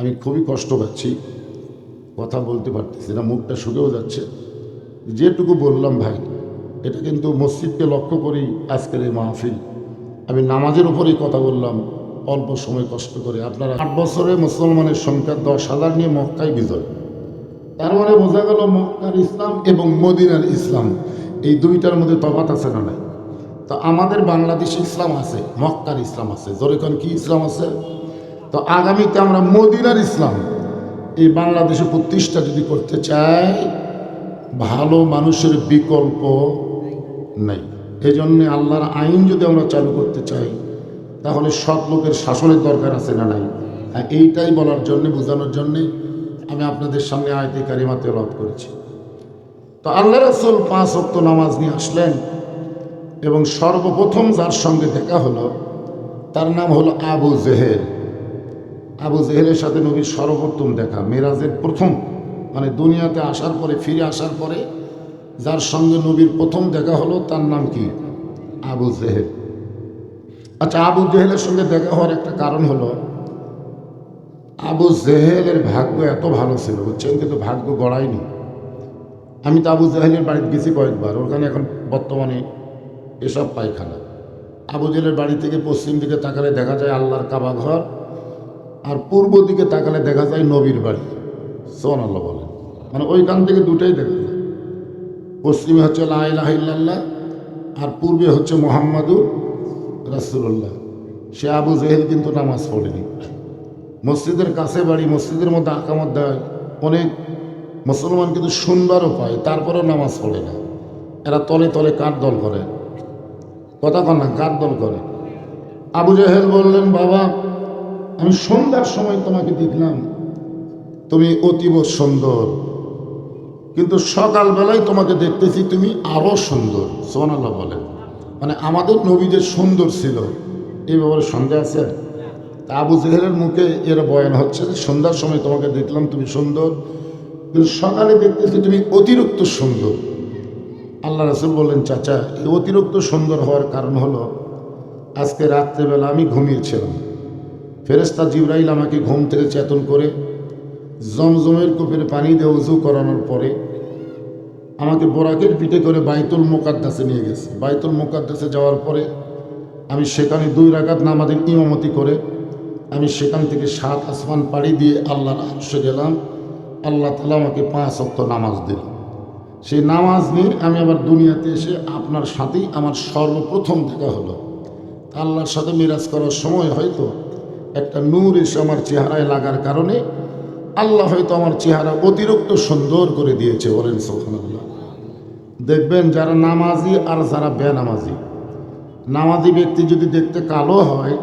আমি খুবই কষ্ট পাচ্ছি। কথা বলতে পারতেছি না, মুখটা শুকেও যাচ্ছে। যেটুকু বললাম ভাই, এটা কিন্তু মসজিদকে লক্ষ্য করেই আজকের এই মাহফিল। আমি নামাজের উপরেই কথা বললাম, অল্প সময় কষ্ট করে। আপনারা আট বছরে মুসলমানের সংখ্যা দশ হাজার নিয়ে মক্কায় বিজয়। তার মানে বোঝা গেল মক্কার ইসলাম এবং মদিনার ইসলাম, এই দুইটার মধ্যে তফাত আছে না নাই? তো আমাদের বাংলাদেশে ইসলাম আছে, মক্কার ইসলাম আছে। জোরেখন কি ইসলাম আছে? তো আগামীতে আমরা মদিনার ইসলাম, এই বাংলাদেশে প্রতিষ্ঠা যদি করতে চাই, ভালো মানুষের বিকল্প নেই। এই জন্যে আল্লাহর আইন যদি আমরা চালু করতে চাই, তাহলে সৎ লোকের শাসনের দরকার আছে না নাই? এইটাই বলার জন্যে, বোঝানোর জন্যে আমি আপনাদের সামনে আয়তে কারিমা তেলাওয়াত করেছি। তো আল্লাহ রসুল পাঁচ অক্ত নামাজ নিয়ে আসলেন এবং সর্বপ্রথম যার সঙ্গে দেখা হলো, তার নাম হলো আবু জেহেল। আবু জেহেলের সাথে নবীর সর্বপ্রথম দেখা। মেরাজের প্রথম মানে দুনিয়াতে আসার পরে, ফিরে আসার পরে যার সঙ্গে নবীর প্রথম দেখা হলো, তার নাম কি? আবু জেহেল। আচ্ছা আবু জেহেলের সঙ্গে দেখা হওয়ার একটা কারণ হলো, আবু জেহেলের ভাগ্য এত ভালো ছিল, বুঝছেন? কিন্তু ভাগ্য গড়ায়নি। আমি তো আবু জেহেলের বাড়িতে গেছি কয়েকবার ওখানে এখন বর্তমানে এসব পায়খানা। আবু জেহেলের বাড়ি থেকে পশ্চিম দিকে তাকালে দেখা যায় আল্লাহর কাবা ঘর আর পূর্ব দিকে তাকালে দেখা যায় নবীর বাড়ি। সোন আল্লাহ বলেন। মানে ওইখান থেকে দুটাই দেখা যায়। পশ্চিমে হচ্ছে লাইলাহিল্লাহ আর পূর্বে হচ্ছে মোহাম্মদুর রাসুল্লাহ সে আবু জেহেল কিন্তু নামাজ পড়েনি। মসজিদের কাছে বাড়ি, মসজিদের মধ্যে আকামত দেয়। অনেক মুসলমান কিন্তু শুনবারও পায়, তারপরেও নামাজ পড়ে না। এরা তলে তলে কার দল করে? কথা কন না, কার দল করে? আবু জাহেল বললেন, বাবা আমি সন্ধ্যার সময় তোমাকে দেখলাম। তুমি অতীব সুন্দর। কিন্তু সকালবেলায় তোমাকে দেখতেছি তুমি আরও সুন্দর। সোনাল্লাহ বলেন। মানে আমাদের নবী যে সুন্দর ছিল, এই ব্যাপারে সন্দেহ আছে? আবু জেহেলের মুখে এর বয়ান হচ্ছে যে, সন্ধ্যার সময় তোমাকে দেখলাম তুমি সুন্দর, কিন্তু সকালে দেখতেছি তুমি অতিরিক্ত সুন্দর। আল্লাহ রাসুল বললেন, চাচা, এই অতিরিক্ত সুন্দর হওয়ার কারণ হলো, আজকে রাত্রেবেলা আমি ঘুমিয়েছিলাম। ফেরেস্তা জিব্রাইল আমাকে ঘুম থেকে চেতন করে জমজমের কূপের পানি দিয়ে উজু করানোর পরে আমাকে বোরাকের পিঠে করে বাইতুল মোকাদ্দাসে নিয়ে গেছে। বাইতুল মোকাদ্দাসে যাওয়ার পরে আমি সেখানে দুই রাকাত নামাজের ইমামতি করে আমি সেখান থেকে সাত আসমান পাড়ি দিয়ে আল্লাহর আরশে গেলাম। আল্লাহ তালা আমাকে পাঁচ অক্ত নামাজ দিল। সেই নামাজ নিয়ে আমি আবার দুনিয়াতে এসে আপনার সাথেই আমার সর্বপ্রথম দেখা হলো। আল্লাহর সাথে মিরাজ করার সময় হয়তো একটা নূর এসে আমার চেহারায় লাগার কারণে আল্লাহ হয়তো আমার চেহারা অতিরিক্ত সুন্দর করে দিয়েছে, বলেন সোহানুল্লাহ দেখবেন যারা নামাজি আর যারা বেনামাজি, নামাজি ব্যক্তি যদি দেখতে কালো হয়,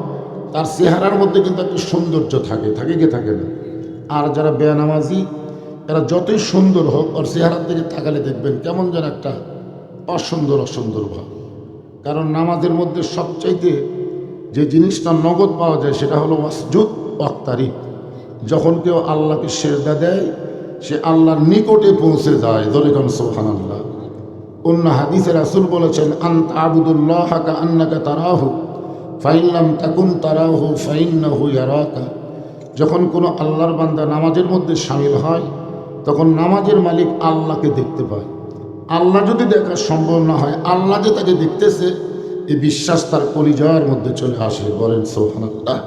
তার চেহারার মধ্যে কিন্তু একটা সৌন্দর্য থাকে থাকে কি থাকে না? আর যারা বেনামাজি, এরা যতই সুন্দর হোক, ওর চেহারার দিকে তাকালে দেখবেন কেমন যেন একটা অসুন্দর অসুন্দর ভাব। কারণ নামাজের মধ্যে সবচাইতে যে জিনিসটা নগদ পাওয়া যায় সেটা হলো ওয়াসজুদ অক্তারি যখন কেউ আল্লাহকে সেজদা দেয়, সে আল্লাহর নিকটে পৌঁছে যায়, দলিকন সোহান আল্লাহ অন্য হাদিসে রাসুল বলেছেন, আন্ত আবুদুল্লাহ হাকা আন্নাকা তারাহু ফাইল্লাম তাকুন তারা তারাহু, ফাইন্নাহু ইয়ারাকা। যখন কোনো আল্লাহর বান্দা নামাজের মধ্যে সামিল হয়, তখন নামাজের মালিক আল্লাহকে দেখতে পায়। আল্লাহ যদি দেখা সম্ভব না হয়, আল্লাহ যে তাকে দেখতেছে এই বিশ্বাস তার কলিজার মধ্যে চলে আসে, বলেন সোহানাল্লাহ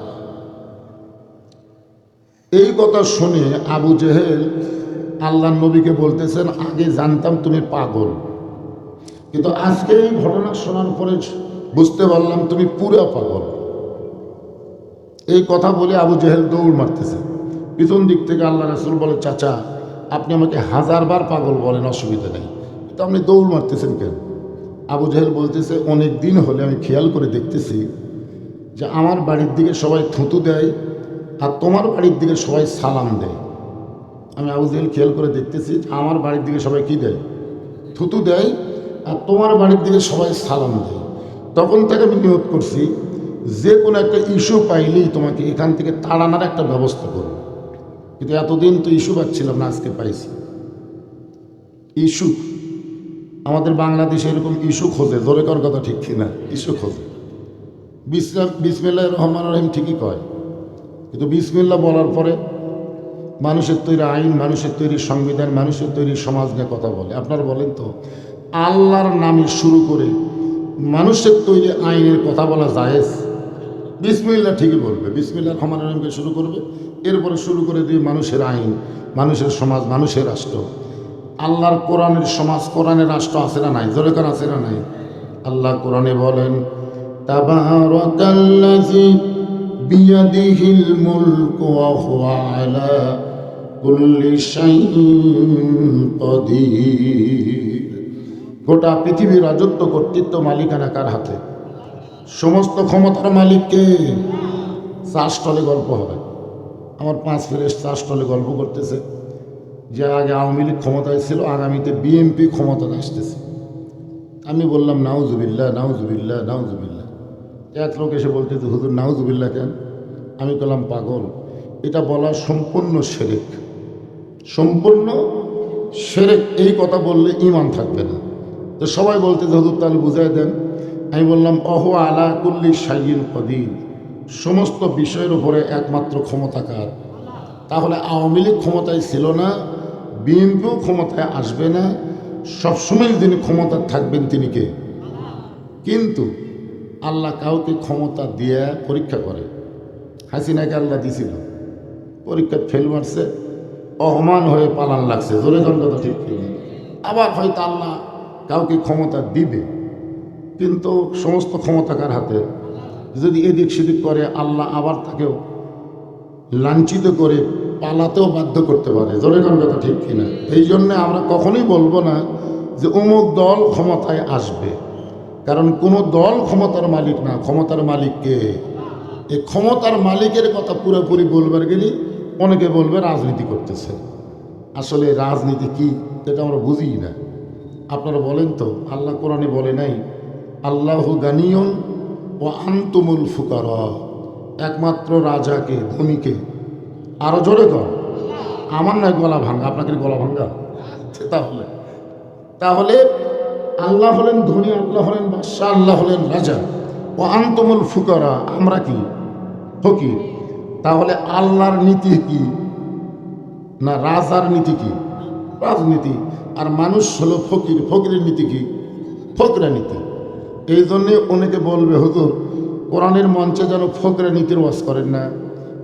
এই কথা শুনে আবু জেহেল আল্লাহ নবীকে বলতেছেন, আগে জানতাম তুমি পাগল। কিন্তু আজকে এই ঘটনা শোনার পরে বুঝতে পারলাম তুমি পুরা পাগল। এই কথা বলে আবু জেহেল দৌড় মারতেছে। পিছন দিক থেকে আল্লাহ রাসুল বলে, চাচা, আপনি আমাকে হাজারবার পাগল বলেন, অসুবিধা নেই। তো আপনি দৌড় মারতেছেন কেন? আবু জেহেল বলতেছে, অনেক দিন হলে আমি খেয়াল করে দেখতেছি যে আমার বাড়ির দিকে সবাই থুতু দেয় আর তোমার বাড়ির দিকে সবাই সালাম দেয়। আমি আবু জেহেল খেয়াল করে দেখতেছি আমার বাড়ির দিকে সবাই কি দেয়? থুতু দেয় আর তোমার বাড়ির দিকে সবাই সালাম দেয়। তখন থেকে আমি নিয়োগ করছি, যে কোনো একটা ইস্যু পাইলেই তোমাকে এখান থেকে তাড়ানোর একটা ব্যবস্থা করব। কিন্তু এতদিন তো ইস্যু পাচ্ছিলাম না আজকে পাইছি। ইস্যু আমাদের বাংলাদেশে এরকম ইস্যু খোঁজে, জোরে কর কথা ঠিক কিনা, ইস্যু খোঁজে। বিসমিল্লা রহমান রহিম ঠিকই কয়, কিন্তু বিসমিল্লা বলার পরে মানুষের তৈরি আইন, মানুষের তৈরি সংবিধান, মানুষের তৈরি সমাজ নিয়ে কথা বলে। আপনারা বলেন তো, আল্লাহর নামে শুরু করে মানুষের তৈরি আইনের কথা বলা জায়েজ? বিসমিল্লা ঠিকই বলবে বিসমিল্লা রহমান রহিমকে শুরু করবে, এরপরে শুরু করে দিয়ে মানুষের আইন, মানুষের সমাজ, মানুষের রাষ্ট্র। আল্লাহর কোরআনের সমাজ, কোরআনের রাষ্ট্র আছে না নাই? জোরে কার আছে না নাই? আল্লাহ কোরআনে বলেন বিয়াদিহিল মুলকু ওয়া আলা কুল্লি শাইইন গোটা পৃথিবীর রাজত্ব, কর্তৃত্ব, মালিকানা কার হাতে? সমস্ত ক্ষমতার মালিককে চাষটলে গল্প হবে। আমার পাঁচ ফেরেস চাষটলে গল্প করতেছে। যে আগে আওয়ামী লীগ ক্ষমতায় ছিল, আগামীতে বিএনপি ক্ষমতায় আসতেছে। আমি বললাম নাউজুবিল্লা নাউজুবিল্লা নাউজুবিল্লা এক লোক এসে বলতেছে, হুজুর নাউজুবিল্লা কেন? আমি বললাম পাগল, এটা বলা সম্পূর্ণ সেরেক। সম্পূর্ণ সেরেক, এই কথা বললে ইমান থাকবে না। তো সবাই বলতে হুজুর, তাহলে বুঝাই দেন। আমি বললাম, অহ আলা কুল্লি সাইন কদির। সমস্ত বিষয়ের উপরে একমাত্র ক্ষমতাকার তাহলে আওয়ামী লীগ ক্ষমতায় ছিল না বিএনপিও ক্ষমতায় আসবে না, সবসময় যিনি ক্ষমতা থাকবেন তিনি কে? কিন্তু আল্লাহ কাউকে ক্ষমতা দিয়ে পরীক্ষা করে। হাসিনাকে আল্লাহ দিছিল। পরীক্ষা ফেল মারছে অহমান হয়ে পালান লাগছে। জোরে কথা ঠিক আবার হয়তো আল্লাহ কাউকে ক্ষমতা দিবে, কিন্তু সমস্ত ক্ষমতাকার হাতে? যদি এদিক সেদিক করে, আল্লাহ আবার তাকেও লাঞ্ছিত করে পালাতেও বাধ্য করতে পারে। জোরে কোন কথা ঠিক কিনা? এই জন্যে আমরা কখনোই বলব না যে অমুক দল ক্ষমতায় আসবে। কারণ কোনো দল ক্ষমতার মালিক না। ক্ষমতার মালিককে এই ক্ষমতার মালিকের কথা পুরোপুরি বলবার গেলে অনেকে বলবে রাজনীতি করতেছে। আসলে রাজনীতি কি? এটা আমরা বুঝি না। আপনারা বলেন তো, আল্লাহ কোরআনে বলে নাই, আল্লাহ গানিয়ন ও আন্তুমুল ফুকার। একমাত্র রাজাকে ধনীকে আরও জোরে কর। আমার নয় গলা ভাঙ্গা আপনাকে গলা ভাঙ্গা তাহলে তাহলে আল্লাহ হলেন ধনী আল্লাহ হলেন বাদশাহ আল্লাহ হলেন রাজা। ও আন্তমুল ফুকারা আমরা কি? ফকির। তাহলে আল্লাহর নীতি কি? না রাজার নীতি কি? রাজনীতি। আর মানুষ হলো ফকির। ফকিরের নীতি কি? ফকরা নীতি। এই জন্যে অনেকে বলবে হুজুর কোরআনের মঞ্চে যেন ফকরা নীতির ওয়াজ করেন না।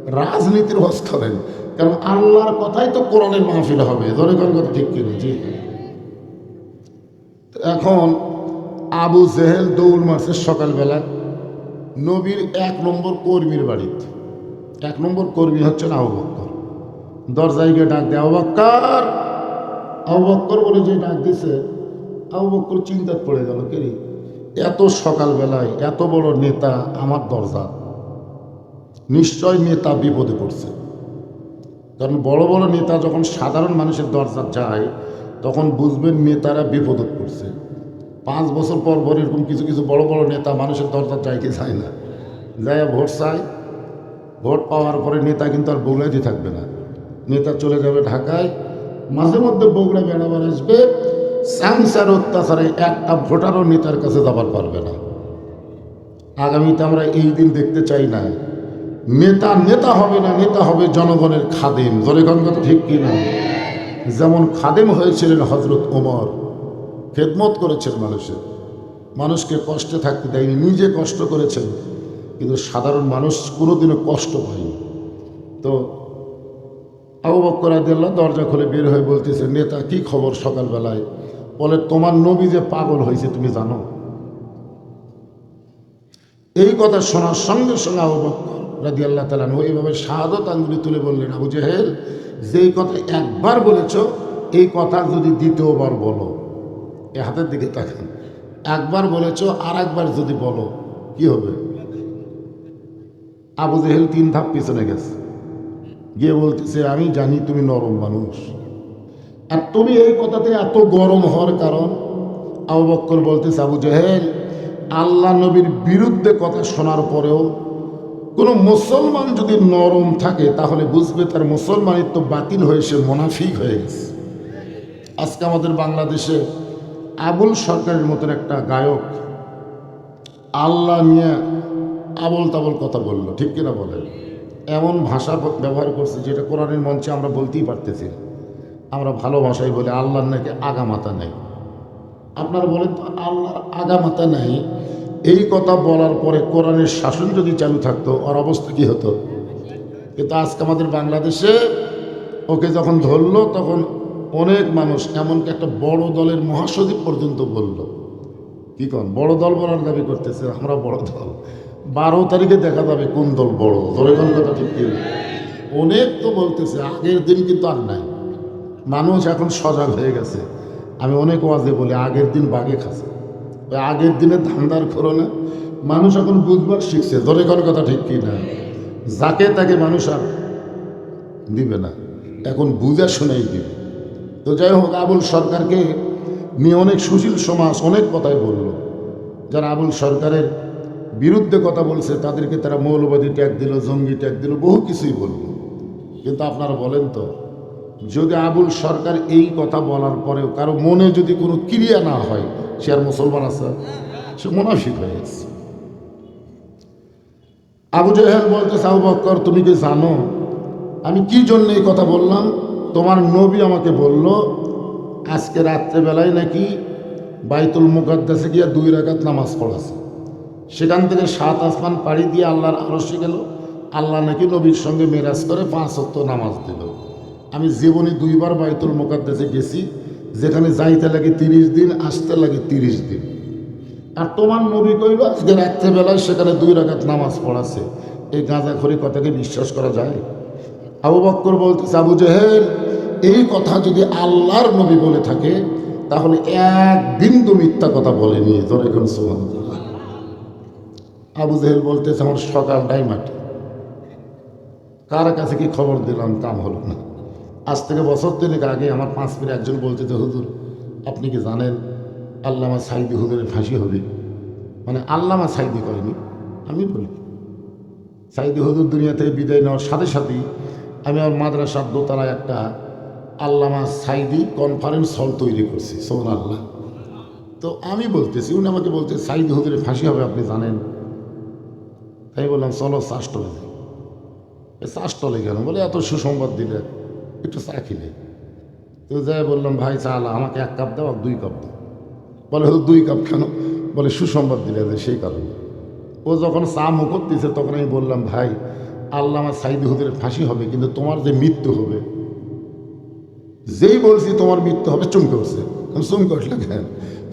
রাজনীতির ওয়াজ করেন কারণ আল্লাহর কথাই তো কোরআনের মাহফিল হবে। ধরে কোন কথা ঠিক কিনা জি। এখন আবু জেহেল দৌড় মারছে সকালবেলা। নবীর এক নম্বর কর্মীর বাড়িতে। এক নম্বর কর্মী হচ্ছেন আবু বক্কর। দরজায় গিয়ে ডাক দেয়, আবু বক্কর! আবু বক্কর বলে যে ডাক দিছে, আবু বক্কর পড়ে গেল, কে রে? এত সকালবেলায় এত বড় নেতা আমার দরজা নিশ্চয় নেতা বিপদে পড়ছে। কারণ বড় বড় নেতা যখন সাধারণ মানুষের দরজা যায়, তখন বুঝবেন নেতারা বিপদে পড়ছে। পাঁচ বছর পর পর এরকম কিছু কিছু বড় বড় নেতা মানুষের দরজা যায় কি না। যায় ভোট চায়। ভোট পাওয়ার পরে নেতা কিন্তু আর বগুড়াতে থাকবে না। নেতা চলে যাবে ঢাকায়। মাঝে মধ্যে বগুড়া বেড়াবার আসবে। স্যাংসার অত্যাচারে একটা ভোটারও নেতার কাছে যাবার পারবে না। আগামীতে আমরা এই দিন দেখতে চাই না। নেতা নেতা হবে না, নেতা হবে জনগণের খাদেম। জনগণ কথা ঠিক কি না? যেমন খাদেম হয়েছিলেন হজরত ওমর, খেদমত করেছেন মানুষের। মানুষকে কষ্টে থাকতে দেয়নি, নিজে কষ্ট করেছেন, কিন্তু সাধারণ মানুষ কোনোদিনও কষ্ট পায়নি। তো আবু বক্কর আদিল্লা দরজা খুলে বের হয়ে বলতেছে, নেতা, কি খবর সকালবেলায়? বলে, তোমার নবী যে পাগল হয়েছে, তুমি জানো? এই কথা শোনার সঙ্গে সঙ্গে আবু বক্কর রাজি আল্লাহ তালানু এইভাবে শাহাদত আঙ্গুলি তুলে বললেন, আবু জেহেল, যেই কথা একবার বলেছ, এই কথা যদি দ্বিতীয়বার বলো। এ হাতের দিকে তাকান। একবার বলেছ আর একবার যদি বলো, কি হবে? আবু জেহেল তিন ধাপ পিছনে গেছে। গিয়ে বলতেছে, আমি জানি তুমি নরম মানুষ। আর তুমি এই কথাতে এত গরম হওয়ার কারণ? আবু বক্কর বলতেছে, আবু জেহেল, আল্লাহ নবীর বিরুদ্ধে কথা শোনার পরেও কোনো মুসলমান যদি নরম থাকে, তাহলে বুঝবে তার মুসলমানিত্ব বাতিল হয়ে সে মোনাফিক হয়ে গেছে। আজকে আমাদের বাংলাদেশে আবুল সরকারের মতন একটা গায়ক আল্লাহ নিয়ে আবল তাবল কথা বলল, ঠিক কিনা বলেন? এমন ভাষা ব্যবহার করছে যেটা কোরআনের মঞ্চে আমরা বলতেই পারতেছি আমরা ভালো ভাষায় বলি, আল্লাহর নাকি আগামাতা নেই। আপনারা বলেন তো, আল্লাহর আগামাতা নেই। এই কথা বলার পরে কোরআনের শাসন যদি চালু থাকতো, ওর অবস্থা কী হতো? কিন্তু আজকে আমাদের বাংলাদেশে ওকে যখন ধরলো, তখন অনেক মানুষ, এমনকি একটা বড় দলের মহাসচিব পর্যন্ত বলল। কি কন? বড় দল বলার দাবি করতেছে, আমরা বড় দল। বারো তারিখে দেখা যাবে কোন দল বড়। ধরে কোন কথা ঠিক কি? অনেক তো বলতেছে, আগের দিন কিন্তু আর নাই। মানুষ এখন সজাগ হয়ে গেছে। আমি অনেক ওয়াজে বলি, আগের দিন বাগে খাচ্ছে। আগের দিনে ধান্দার না মানুষ এখন বুঝবার শিখছে। ধরে কোন কথা ঠিক কি না? যাকে তাকে মানুষ আর দিবে না। এখন বুঝা শুনেই দিবে। তো যাই হোক, আবুল সরকারকে নিয়ে অনেক সুশীল সমাজ অনেক কথাই বলল। যারা আবুল সরকারের বিরুদ্ধে কথা বলছে, তাদেরকে তারা মৌলবাদী ট্যাগ দিল, জঙ্গি ট্যাগ দিল, বহু কিছুই বলল। কিন্তু আপনারা বলেন তো, যদি আবুল সরকার এই কথা বলার পরেও কারও মনে যদি কোনো ক্রিয়া না হয় সে আর মুসলমান আছে? সে মুনাফিক হয়ে গেছে। আবু জাহেল বলতে সাহু বক্কর, তুমি কি জানো? আমি কি জন্য এই কথা বললাম? তোমার নবী আমাকে বলল, আজকে রাত্রেবেলায় নাকি বাইতুল মুকাদ্দাসে গিয়ে দুই রাকাত নামাজ পড়াছে। সেখান থেকে সাত আসমান পাড়ি দিয়ে আল্লাহর আরসে গেল। আল্লাহ নাকি নবীর সঙ্গে মেরাজ করে পাঁচ অক্ত নামাজ দিল। আমি জীবনে দুইবার বাইতুল মুকাদ্দাসে গেছি। যেখানে যাইতে লাগে তিরিশ দিন, আসতে লাগে তিরিশ দিন। আর তোমার নবী কইল, আজকে রাত্রেবেলায় সেখানে দুই রাকাত নামাজ পড়াছে। এই গাঁজাখড়ি কথাকে বিশ্বাস করা যায়? আবু বক্কর বলতে আবু জেহেল, এই কথা যদি আল্লাহর নবী বলে থাকে, তাহলে এক বিন্দু মিথ্যা কথা বলেনি। ধরে এখন সোমান আবু জেহেল বলতেছে, আমার সকালটাই মাটি। কার কাছে কি খবর দিলাম কাম হলো না। আজ থেকে বছর তিনেক আগে আমার পাঁচ মিনিট একজন বলতেছে হুজুর, আপনি কি জানেন আল্লামা সাইদি হুজুরের ফাঁসি হবে? মানে আল্লামা সাইদি করেনি, আমি বলি। সাইদি হুজুর দুনিয়া থেকে বিদায় নেওয়ার সাথে সাথেই আমি আমার মাদ্রাসার দোতলায় একটা আল্লামা সাইদি কনফারেন্স হল তৈরি করছি সোমান আল্লাহ তো আমি বলতেছি, উনি আমাকে বলতে, সাইদি হুজুরের ফাঁসি হবে, আপনি জানেন? তাই বললাম, চলো চাষটলে যাই। চাষটলে কেন বলে, এত সুসংবাদ দিলে একটু চা খেলে তো যাই বললাম ভাই চা আলা, আমাকে এক কাপ দাও আর দুই কাপ দাও। বলে হলো দুই কাপ কেন? বলে সুসংবাদ দিলে যে সেই কারণে। ও যখন চা মুখত দিছে তখন আমি বললাম ভাই আল্লাহ আমার সাইদি হুদের ফাঁসি হবে কিন্তু তোমার যে মৃত্যু হবে যেই বলছি তোমার মৃত্যু হবে চমকে উঠছে। চমকে উঠলে কেন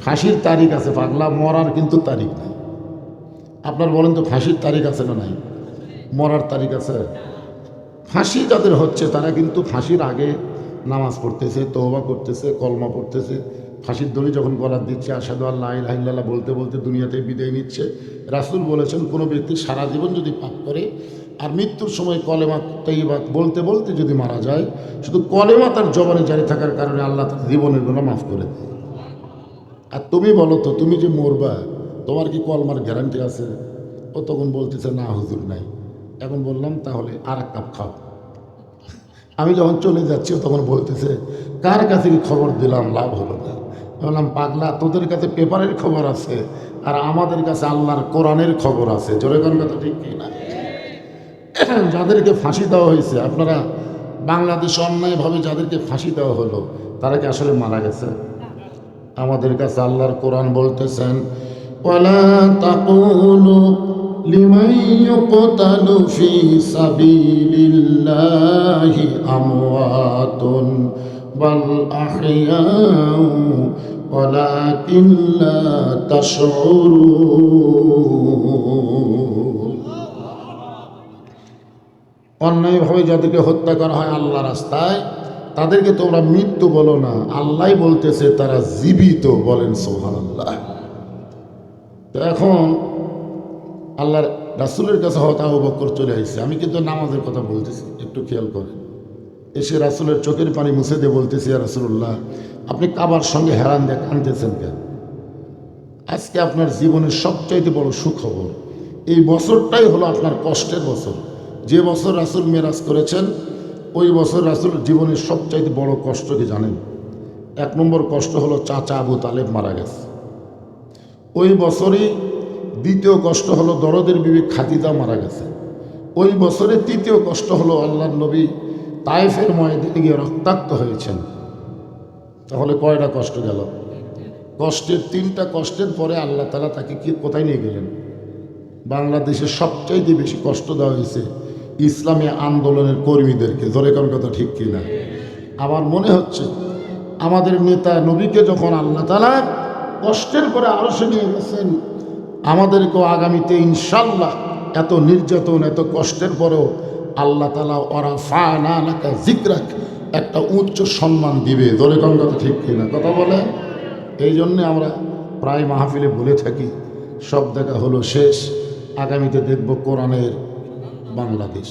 ফাঁসির তারিখ আছে পাগলা মরার কিন্তু তারিখ নাই। আপনার বলেন তো ফাঁসির তারিখ আছে না নাই? মরার তারিখ আছে? ফাঁসি যাদের হচ্ছে, তারা কিন্তু ফাঁসির আগে নামাজ পড়তেছে, তওবা করতেছে, কলমা পড়তেছে। ফাঁসির দড়ি যখন গলার দিচ্ছে আসাদু আল্লাহ ইল্লাহ বলতে বলতে দুনিয়াতে বিদায় নিচ্ছে। রাসুল বলেছেন, কোনো ব্যক্তি সারা জীবন যদি পাপ করে আর মৃত্যুর সময় কলেমা তৈবা বলতে বলতে যদি মারা যায়, শুধু কলেমা তার জবানে জারি থাকার কারণে আল্লাহ তার জীবনেরগুলো মাফ করে দেয় আর তুমি বলো তো, তুমি যে মরবা, তোমার কি কলমার গ্যারান্টি আছে? ও তখন বলতেছে, না, হুজুর নাই। এখন বললাম, তাহলে আর এক কাপ খাও। আমি যখন চলে যাচ্ছি তখন বলতেছে, কার কাছে খবর দিলাম, লাভ হলো না? বললাম, পাগলা, তোদের কাছে পেপারের খবর আছে আর আমাদের কাছে আল্লাহর কোরআনের খবর আছে। জোরে কোন কথা ঠিক কি না? যাদেরকে ফাঁসি দেওয়া হয়েছে, আপনারা বাংলাদেশ অন্যায়ভাবে যাদেরকে ফাঁসি দেওয়া হলো, তারা কি আসলে মারা গেছে? আমাদের কাছে আল্লাহর কোরআন বলতেছেন ওয়ালা তাকুলু লিমান ইউকতালু ফি সাবিলিল্লাহি আমওয়াতুন বাল আহইয়াউ ওয়ালাকিন লা তাশউরুন অন্যায়ভাবে যাদেরকে হত্যা করা হয় আল্লাহ রাস্তায়, তাদেরকে তোমরা মৃত্যু বলো না। আল্লাহ বলতেছে তারা জীবিত বলেন সোহান আল্লাহ তো এখন আল্লাহর রাসুলের কাছে হয়তো আবু বক্কর চলে আসছে আমি কিন্তু নামাজের কথা বলতেছি, একটু খেয়াল করেন। এসে রাসুলের চোখের পানি মুছে দিয়ে বলতেছি রাসুল্লাহ আপনি কাবার সঙ্গে হেরান দিয়ে কানতেছেন কেন? আজকে আপনার জীবনের সবচাইতে বড় সুখবর, এই বছরটাই হলো আপনার কষ্টের বছর। যে বছর রাসুল মেরাজ করেছেন, ওই বছর রাসুল জীবনের সবচাইতে বড় কষ্ট কি জানেন? এক নম্বর কষ্ট হলো চাচা আবু তালেব মারা গেছে। ওই বছরই দ্বিতীয় কষ্ট হলো দরদের বিবেক খাতিদা মারা গেছে। ওই বছরে তৃতীয় কষ্ট হলো আল্লাহ নবী তাইফের ময়দানে গিয়ে রক্তাক্ত হয়েছেন। তাহলে কয়টা কষ্ট গেল? কষ্টের তিনটা কষ্টের পরে আল্লাহ তালা তাকে কি কোথায় নিয়ে গেলেন? বাংলাদেশের সবচাইতে বেশি কষ্ট দেওয়া হয়েছে ইসলামী আন্দোলনের কর্মীদেরকে। ধরে কোন কথা ঠিক কিনা? আমার মনে হচ্ছে আমাদের নেতা নবীকে যখন আল্লাহ তালা কষ্টের পরে আরও সে নিয়ে গেছেন আমাদেরকেও আগামীতে ইনশাল্লাহ এত নির্যাতন, এত কষ্টের পরেও আল্লাহ তালা ওরা ফা না এলাকা জিকরাক একটা উচ্চ সম্মান দিবে। কোন কথা ঠিক কিনা? কথা বলে? এই জন্যে আমরা প্রায় মাহফিলে বলে থাকি, সব দেখা হলো শেষ, আগামীতে দেখব কোরআনের বাংলাদেশ।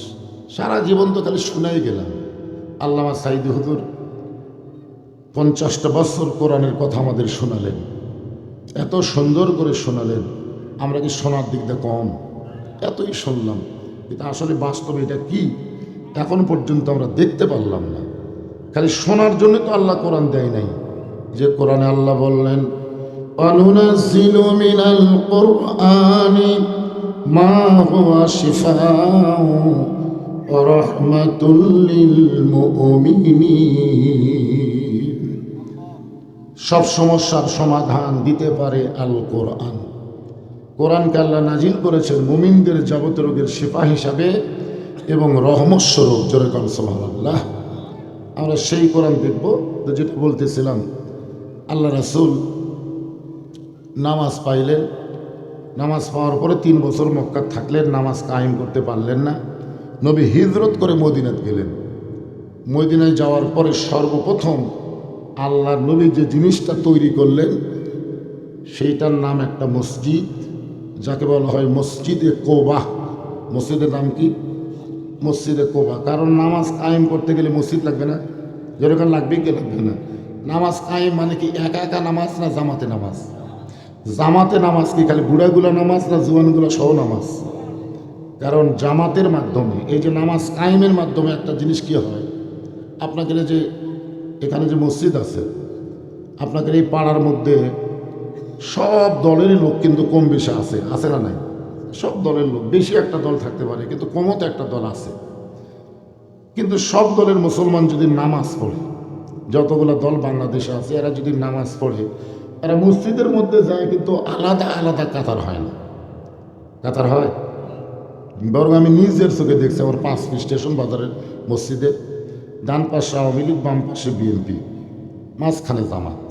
সারা জীবন তো খালি শুনেই গেলাম। আল্লামা সাইদ হুজুর পঞ্চাশটা বছর কোরআনের কথা আমাদের শোনালেন। এত সুন্দর করে শোনালেন। আমরা কি শোনার দিকটা কম? এতই শুনলাম। কিন্তু আসলে বাস্তবে এটা কি? এখন পর্যন্ত আমরা দেখতে পারলাম না। খালি শোনার জন্য তো আল্লাহ কোরআন দেয় নাই। যে কোরআনে আল্লাহ বললেন রহমাতুল্লিল মুমিনিন। সব সমস্যার সমাধান দিতে পারে আল কোরআন। কোরআনকে আল্লাহ নাজিল করেছেন মুমিনদের যাবত রোগের সেপা হিসাবে এবং রহমস্বরূপ। জোরে আল্লাহ আমরা সেই কোরআন দেখব। তো যেটা বলতেছিলাম, আল্লাহ রাসুল নামাজ পাইলেন। নামাজ পাওয়ার পরে তিন বছর মক্কা থাকলেন, নামাজ কায়েম করতে পারলেন না। নবী হিজরত করে মদিনাত গেলেন। মদিনায় যাওয়ার পরে সর্বপ্রথম আল্লাহ নবী যে জিনিসটা তৈরি করলেন, সেইটার নাম একটা মসজিদ, যাকে বলা হয় মসজিদে কোবাহ মসজিদের নাম কি? মসজিদে কোবা। কারণ নামাজ কায়েম করতে গেলে মসজিদ লাগবে না। যেরকম লাগবে কি লাগবে না। নামাজ কায়েম মানে কি, একা একা নামাজ না জামাতে নামাজ? জামাতে নামাজ কি, খালি বুড়াগুলা নামাজ না জুয়ানগুলো সহ নামাজ? কারণ জামাতের মাধ্যমে, এই যে নামাজ কায়েমের মাধ্যমে একটা জিনিস কি হয়? আপনাদের যে এখানে যে মসজিদ আছে, আপনাদের এই পাড়ার মধ্যে সব দলেরই লোক কিন্তু কম বেশি আছে আছে না নাই? সব দলের লোক, বেশি একটা দল থাকতে পারে, কিন্তু কমতে একটা দল আছে। কিন্তু সব দলের মুসলমান যদি নামাজ পড়ে, যতগুলো দল বাংলাদেশে আছে, এরা যদি নামাজ পড়ে, এরা মসজিদের মধ্যে যায় কিন্তু আলাদা আলাদা কাতার হয় না। কাতার হয়? বরং আমি নিজের চোখে দেখছি, আমার পাঁচ স্টেশন বাজারের মসজিদে ডান পাশে আওয়ামী লীগ, বাম পাশে বিএনপি। মাঝখানে জামাত।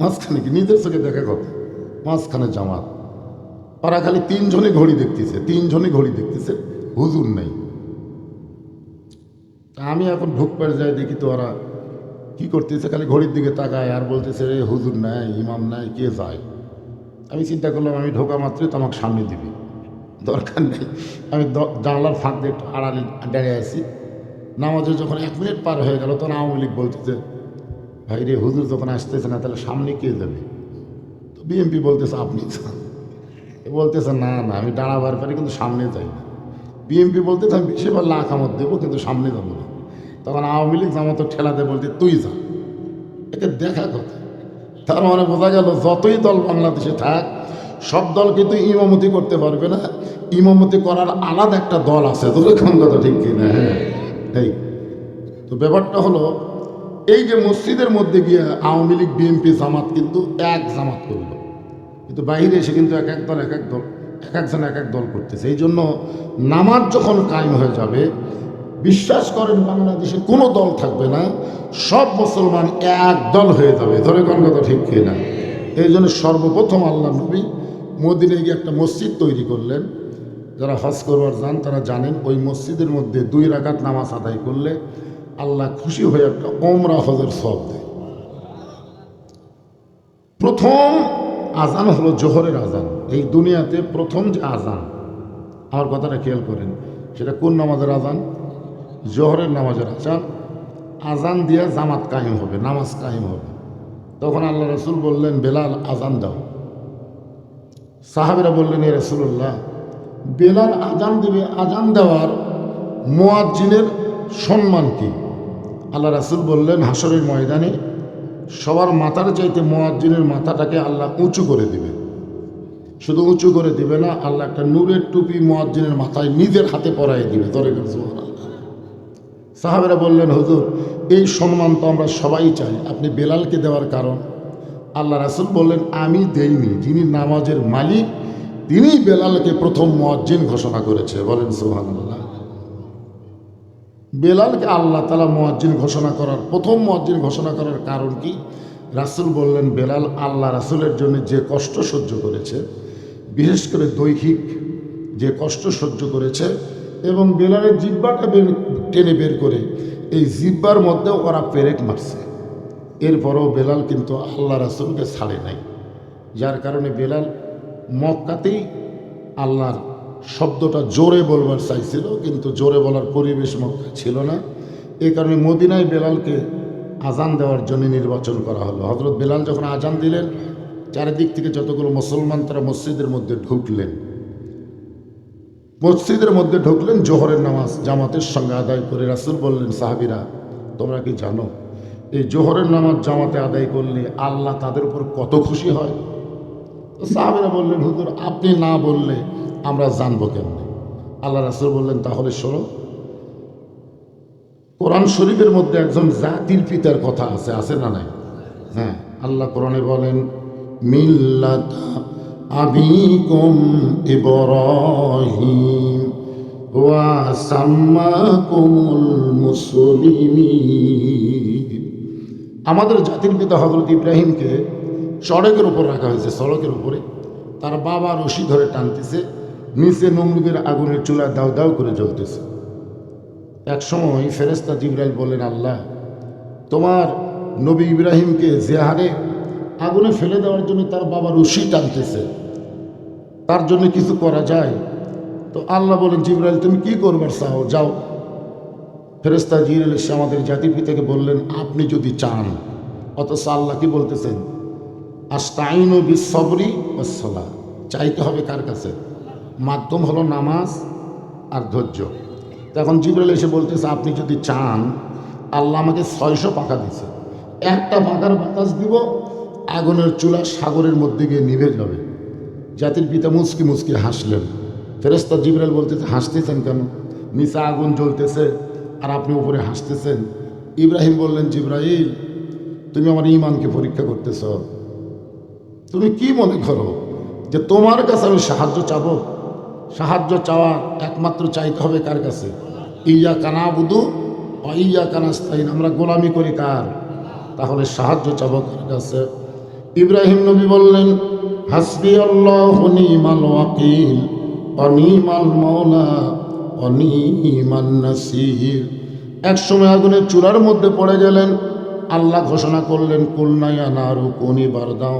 মাঝখানে কি? নিজের চোখে দেখা কথা মাঝখানে জামাত। ওরা খালি তিনজনে ঘড়ি দেখতেছে তিনজনে ঘড়ি দেখতেছে, হুজুর নেই। আমি এখন ঢুকবার যাই, দেখি তো ওরা কি করতেছে, খালি ঘড়ির দিকে তাকায় আর বলতেছে রে হুজুর নাই, ইমাম নাই, কে যায়? আমি চিন্তা করলাম, আমি ঢোকা মাত্রই তো আমাকে সামনে দিবি। দরকার নেই। আমি জানলার ফাঁক দিয়ে একটু আড়ালে দাঁড়িয়ে আছি। নামাজে যখন এক মিনিট পার হয়ে গেল, তখন আওয়ামী লীগ বলতেছে, ভাই রে, হুজুর যখন আসতেছে না, তাহলে সামনে কে যাবে? তো বিএমপি বলতেছে, আপনি বলতেছে, না না, আমি দাঁড়াবার পরে কিন্তু সামনে যাই না। বিএমপি বলতেছে, আমি বেশি বার লাখ আমত দেবো, কিন্তু সামনে যাব না। তখন আওয়ামী লীগ জামাত ঠেলাতে বলতে তুই যা। একে দেখা কথা। তার মানে বোঝা গেল, যতই দল বাংলাদেশে থাক, সব দল কিন্তু ইমামতি করতে পারবে না। ইমামতি করার আলাদা একটা দল আছে তোর কথা ঠিক কিনা? হ্যাঁ এই তো ব্যাপারটা হলো, এই যে মসজিদের মধ্যে গিয়ে আওয়ামী লীগ, বিএনপি জামাত কিন্তু এক জামাত করল। কিন্তু বাইরে এসে কিন্তু এক এক দল, এক এক দল, এক একজন এক এক দল করতেছে। এই জন্য নামাজ যখন কায়েম হয়ে যাবে, বিশ্বাস করেন বাংলাদেশে কোনো দল থাকবে না, সব মুসলমান এক দল হয়ে যাবে। ধরে কোন কথা ঠিক খেয়ে না এই জন্য সর্বপ্রথম আল্লাহ নবী মদিনে গিয়ে একটা মসজিদ তৈরি করলেন। যারা হজ করবার যান, তারা জানেন ওই মসজিদের মধ্যে দুই রাকাত নামাজ আদায় করলে আল্লাহ খুশি হয়ে একটা ওমরা হজের সব দেয়। প্রথম আজান হলো জোহরের আজান। এই দুনিয়াতে প্রথম যে আজান, আমার কথাটা খেয়াল করেন, সেটা কোন নামাজের আজান? জোহরের নামাজের আজান। আজান দিয়ে জামাত কায়েম হবে, নামাজ কায়েম হবে। তখন আল্লাহ রসুল বললেন, বেলাল, আজান দাও। সাহাবেরা বললেন, এ রসুল্লাহ বেলাল আজান দেবে, আজান দেওয়ার মোয়াজ্জিনের সম্মান কি? আল্লাহ রাসুল বললেন হাসরের ময়দানে সবার মাথার চাইতে মোয়াজ্জিনের মাথাটাকে আল্লাহ উঁচু করে দিবে। শুধু উঁচু করে দিবে না, আল্লাহ একটা নূরের টুপি মোয়াজ্জিনের মাথায় নিজের হাতে পরাই দিবে। ধরে সাহাবেরা বললেন, হুজুর, এই সম্মান তো আমরা সবাই চাই। আপনি বেলালকে দেওয়ার কারণ। আল্লাহ রাসুল বললেন, আমি দেইনি। যিনি নামাজের মালিক তিনি বেলালকে প্রথম মোয়াজ্জিন ঘোষণা করেছে, বলেন সোহানুল্লাহ বেলালকে আল্লাহ তালা মোয়াজ্জিন ঘোষণা করার, প্রথম মোয়াজ্জিন ঘোষণা করার কারণ কি? রাসুল বললেন, বেলাল আল্লাহ রাসুলের জন্য যে কষ্ট সহ্য করেছে, বিশেষ করে দৈহিক যে কষ্ট সহ্য করেছে এবং বেলালের জিব্বাটা বের, টেনে বের করে, এই জিব্বার মধ্যেও ওরা পেরেক মারছে। এরপরও বেলাল কিন্তু আল্লাহ রাসুলকে ছাড়ে নাই। যার কারণে বেলাল মক্কাতেই আল্লাহর শব্দটা জোরে বলবার চাইছিল, কিন্তু জোরে বলার পরিবেশ মক্কা ছিল না। এই কারণে মদিনায় বেলালকে আজান দেওয়ার জন্য নির্বাচন করা হলো। হজরত বেলাল যখন আজান দিলেন, চারিদিক থেকে যতগুলো মুসলমান তারা মসজিদের মধ্যে ঢুকলেন। মসজিদের মধ্যে ঢুকলেন, জোহরের নামাজ জামাতের সঙ্গে আদায় করে রাসুল বললেন, সাহাবিরা, তোমরা কি জানো, এই জোহরের নামাজ জামাতে আদায় করলে আল্লাহ তাদের উপর কত খুশি হয়? সাহাবিরা বললেন, হুজুর, আপনি না বললে আমরা জানব কেমনে? আল্লাহ রাসুল বললেন, তাহলে শোনো, কোরআন শরীফের মধ্যে একজন জাতির পিতার কথা আছে আছে না নাই? হ্যাঁ আল্লাহ কোরআনে বলেন ওয়া আমাদের জাতির পিতা হজরত ইব্রাহিমকে সড়কের উপর রাখা হয়েছে, সড়কের উপরে। তার বাবা রশি ধরে টানতেছে, নিচে নমরুদের আগুনের চুলা দাও দাও করে জ্বলতেছে। এক সময় ফেরেস্তা জিবরাইল বলেন আল্লাহ, তোমার নবী ইব্রাহিমকে যে হারে আগুনে ফেলে দেওয়ার জন্য তার বাবা রশি টানতেছে। তার জন্য কিছু করা যায়? তো আল্লাহ বলেন, জিবরাইল, তুমি কি করবার চাও? যাও। ফেরেস্তা জিবরাইল এসে আমাদের জাতির পিতাকে বললেন, আপনি যদি চান। অথচ আল্লাহ কি বলতেছেন? আস্তাইন ও বিসবরি ওসলা চাইতে হবে কার কাছে? মাধ্যম হলো নামাজ আর ধৈর্য। তখন জিবরাইল এসে বলতেছে, আপনি যদি চান, আল্লাহ আমাকে ছয়শো পাকা দিছে। একটা পাকার বাতাস দিব, আগুনের চুলা সাগরের মধ্যে গিয়ে নিভে যাবে। জাতির পিতা মুসকি মুসকি হাসলেন। ফেরেস্তা জিবরাল বলতেছে, হাসতেছেন কেন? নিচে আগুন জ্বলতেছে আর আপনি উপরে হাসতেছেন। ইব্রাহিম বললেন জিব্রাহিল তুমি আমার ইমানকে পরীক্ষা করতেছ। তুমি কি মনে করো যে তোমার কাছে আমি সাহায্য চাবো? সাহায্য চাওয়া একমাত্র চাইতে হবে কার কাছে? ইয়া কানা বুধু ইয়া কানাস্তাইন আমরা গোলামি করি কার? তাহলে সাহায্য চাবো কার কাছে? ইব্রাহিম নবী বললেন, হাসবি আল্লাহ নিমাল ওয়াকিল অনিমান এক সময় আগুনের চূড়ার মধ্যে পড়ে গেলেন। আল্লাহ ঘোষণা করলেন কুলনায়া নারু কোনি বারদাও।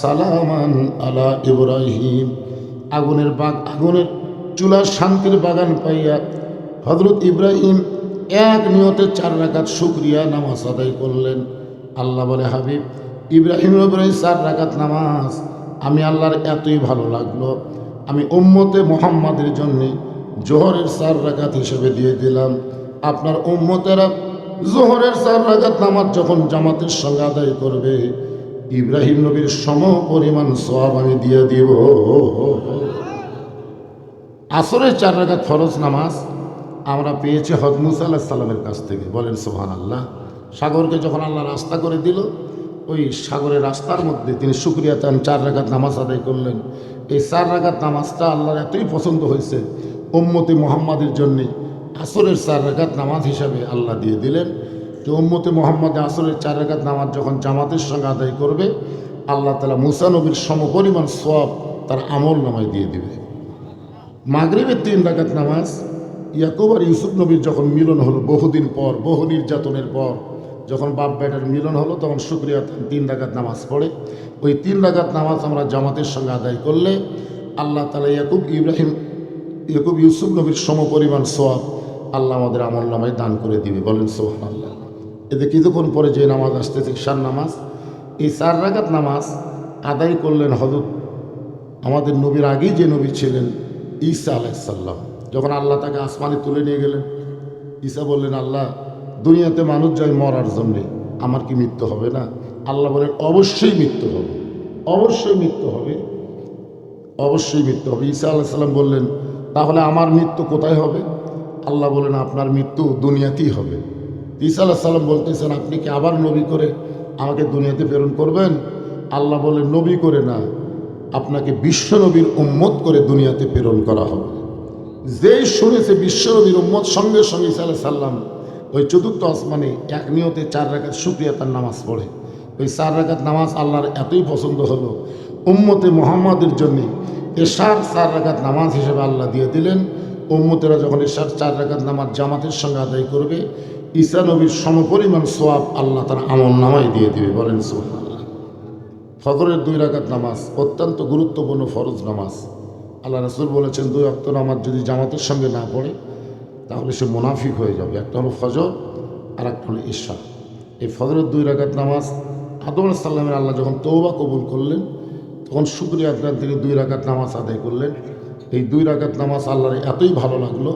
সালামান আলা ইব্রাহিম। আগুনের বাগ আগুনের চুলার শান্তির বাগান পাইয়া হজরত ইব্রাহিম এক নিয়তে চার রাকাত শুক্রিয়া নামাজ আদায় করলেন। আল্লাহ বলে, হাবিব, ইব্রাহিম ইব্রাহিম চার রাকাত নামাজ আমি আল্লাহর এতই ভালো লাগল। আমি উম্মতে মোহাম্মদের জন্যে জোহরের চার রাকাত হিসেবে দিয়ে দিলাম। আপনার উম্মতেরা জোহরের চার রাকাত নামাজ যখন জামাতের সঙ্গে আদায় করবে ইব্রাহিম নবীর সম পরিমাণ সব আমি দিয়ে দিব। আসরের চার রাকাত ফরজ নামাজ আমরা পেয়েছি হজমুস আল্লাহ সাল্লামের কাছ থেকে। বলেন সোহান আল্লাহ সাগরকে যখন আল্লাহ রাস্তা করে দিল, ওই সাগরের রাস্তার মধ্যে তিনি শুক্রিয়া চান, চার রাকাত নামাজ আদায় করলেন। এই চার রাকাত নামাজটা আল্লাহর এতই পছন্দ হয়েছে, উম্মতি মোহাম্মদের জন্যে আসরের চার রাকাত নামাজ হিসাবে আল্লাহ দিয়ে দিলেন। যে উম্মতে মোহাম্মদে আসরের চার রাকাত নামাজ যখন জামাতের সঙ্গে আদায় করবে, আল্লাহ তালা মুসানবীর সমপরিমাণ সব তার আমল নামায় দিয়ে দিবে। মাগরিবের তিন রাকাত নামাজ, ইয়াকুব আর ইউসুফ নবীর যখন মিলন হলো, বহুদিন পর, বহু নির্যাতনের পর, যখন বাপ বেটার মিলন হলো, তখন শুক্রিয়া তিন রাকাত নামাজ পড়ে। ওই তিন রাকাত নামাজ আমরা জামাতের সঙ্গে আদায় করলে আল্লাহ তালা ইয়াকুব ইব্রাহিম, ইয়াকুব ইউসুফ নবীর সমপরিমাণ সোয়াব আল্লাহ আমাদের আমল নামায় দান করে দিবে। বলেন সোহান আল্লাহ এতে কিছুক্ষণ পরে যে নামাজ আসতেছে? ঈশান নামাজ। এই চার রাকাত নামাজ আদায় করলেন হজরত আমাদের নবীর আগেই যে নবী ছিলেন ঈসা আলাইসাল্লাম যখন আল্লাহ তাকে আসমানে তুলে নিয়ে গেলেন, ঈসা বললেন, আল্লাহ, দুনিয়াতে মানুষ যায় মরার জন্যে, আমার কি মৃত্যু হবে না? আল্লাহ বলেন, অবশ্যই মৃত্যু হবে, অবশ্যই মৃত্যু হবে, অবশ্যই মৃত্যু হবে। ঈসা আল্লাহ সাল্লাম বললেন, তাহলে আমার মৃত্যু কোথায় হবে? আল্লাহ বলেন, আপনার মৃত্যু দুনিয়াতেই হবে। ঈসা আল্লাহ সাল্লাম বলতেছেন, আপনি কি আবার নবী করে আমাকে দুনিয়াতে প্রেরণ করবেন? আল্লাহ বলে নবী করে না, আপনাকে বিশ্বনবীর উম্মত করে দুনিয়াতে প্রেরণ করা হবে। যেই শুনেছে বিশ্বনবীর উম্মত, সঙ্গে সঙ্গে ঈসা আলাইহিস সাল্লাম ওই চতুর্থ আসমানে এক নিয়তে চার রাকাত শুক্রিয়া তার নামাজ পড়ে। ওই চার রাকাত নামাজ আল্লাহর এতই পছন্দ হলো, উম্মতে মোহাম্মদের জন্য এশার চার রাকাত নামাজ হিসেবে আল্লাহ দিয়ে দিলেন। উম্মতেরা যখন এশার চার রাকাত নামাজ জামাতের সঙ্গে আদায় করবে ঈসা নবীর সমপরিমাণ সোয়াব আল্লাহ তার আমল নামায় দিয়ে দিবে, বলেন ফজরের দুই রাকাত নামাজ, অত্যন্ত গুরুত্বপূর্ণ ফরজ নামাজ। আল্লাহ রসুল বলেছেন, দুই অক্ত নামাজ যদি জামাতের সঙ্গে না পড়ে, তাহলে সে মুনাফিক হয়ে যাবে। একটা হলো ফজর আর একটা হলো ঈশা। এই ফজরের দুই রাকাত নামাজ, আদম সাল্লামের আল্লাহ যখন তৌবা কবুল করলেন, তখন শুক্রিয়া আদার থেকে দুই রাকাত নামাজ আদায় করলেন। এই দুই রাকাত নামাজ আল্লাহর এতই ভালো লাগল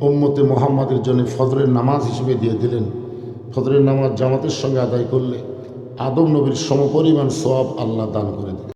উম্মতে মোহাম্মদের জন্য ফজরের নামাজ হিসেবে দিয়ে দিলেন। ফজরের নামাজ জামাতের সঙ্গে আদায় করলে আদম নবীর সমপরিমাণ সব আল্লাহ দান করে দিলেন।